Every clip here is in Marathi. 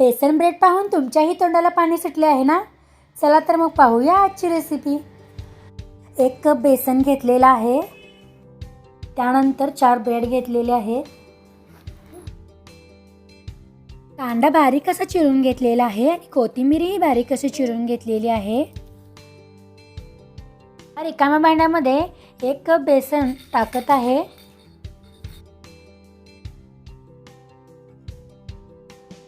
बेसन ब्रेड पाहून तुमच्याही तोंडाला पाणी सुटले आहे ना? चला तर मग पाहूया आजची रेसिपी एक कप बेसन घेतलेला आहे. त्यानंतर चार ब्रेड घेतलेले आहेत. कांदा बारीक असा चिरून घेतलेला आहे आणि कोथिंबीरही बारीक अशी चिरून घेतलेली आहे. रिकाम्या भांड्यामध्ये एक कप बेसन टाकत आहे.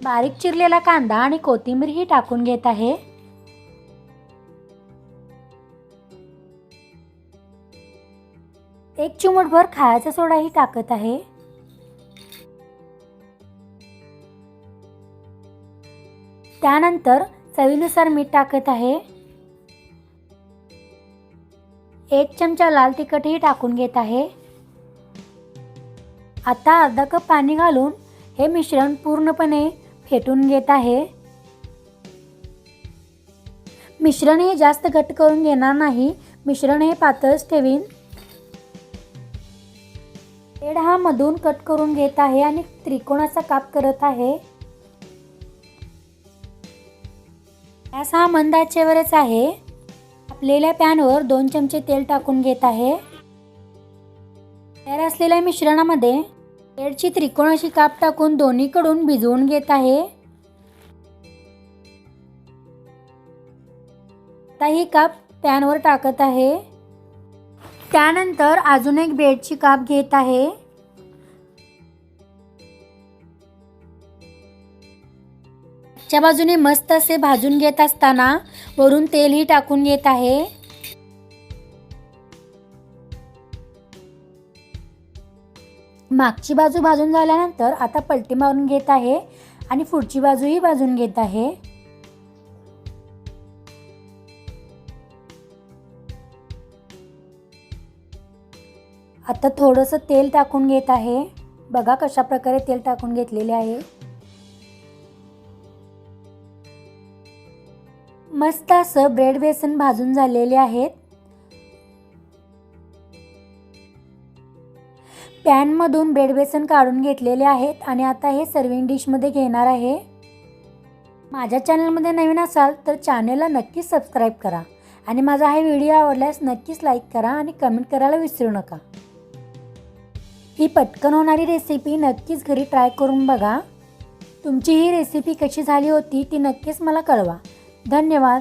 बारीक चिरलेला कांदा आणि कोथिंबीरही टाकून घेत आहे. एक चिमूटभर खायचा सोडाही टाकत आहे. त्यानंतर चवीनुसार मीठ टाकत आहे. एक चमचा लाल तिखटही टाकून घेत आहे. आता अर्धा कप पाणी घालून हे मिश्रण पूर्णपणे फेटून घेत आहे. मिश्रण हे जास्त घट्ट करून घेणार नाही. मिश्रण हे पातळच ठेवीन. पेड हा मधून कट करून घेत आहे आणि त्रिकोणाचा काप करत आहे. गॅस हा मंद आचेवरच आहे. आपलेल्या पॅनवर दोन चमचे तेल टाकून घेत आहे. तयार असलेल्या मिश्रणामध्ये ब्रेडची त्रिकोणाशी काप टाकून दोन्हीकडून भिजवून घेत आहे. आता ही काप पॅनवर टाकत आहे. त्यानंतर अजून एक ब्रेडची काप घेत आहे. च्या बाजूने मस्त असे भाजून घेत असताना वरून तेलही टाकून घेत आहे. मागची बाजू भाजून झाल्यानंतर आता पलटी मारून घेत आहे आणि पुढची बाजूही भाजून घेत आहे. आता थोडंसं तेल टाकून घेत आहे. बघा कशा प्रकारे तेल टाकून घेतलेले आहे. मस्त असं ब्रेड बेसन भाजून झालेले आहेत. पॅनमधून ब्रेड बेसन काढून घेतलेले आहेत आणि आता हे सर्विंग डिशमध्ये घेणार आहे. माझ्या चॅनलमध्ये नवीन असाल तर चॅनलला नक्कीच सबस्क्राईब करा. आणि माझा हा व्हिडिओ आवडल्यास नक्कीच लाईक करा आणि कमेंट करायला विसरू नका. ही पटकन होणारी रेसिपी नक्कीच घरी ट्राय करून बघा. तुमची ही रेसिपी कशी झाली होती ती नक्कीच मला कळवा. धन्यवाद.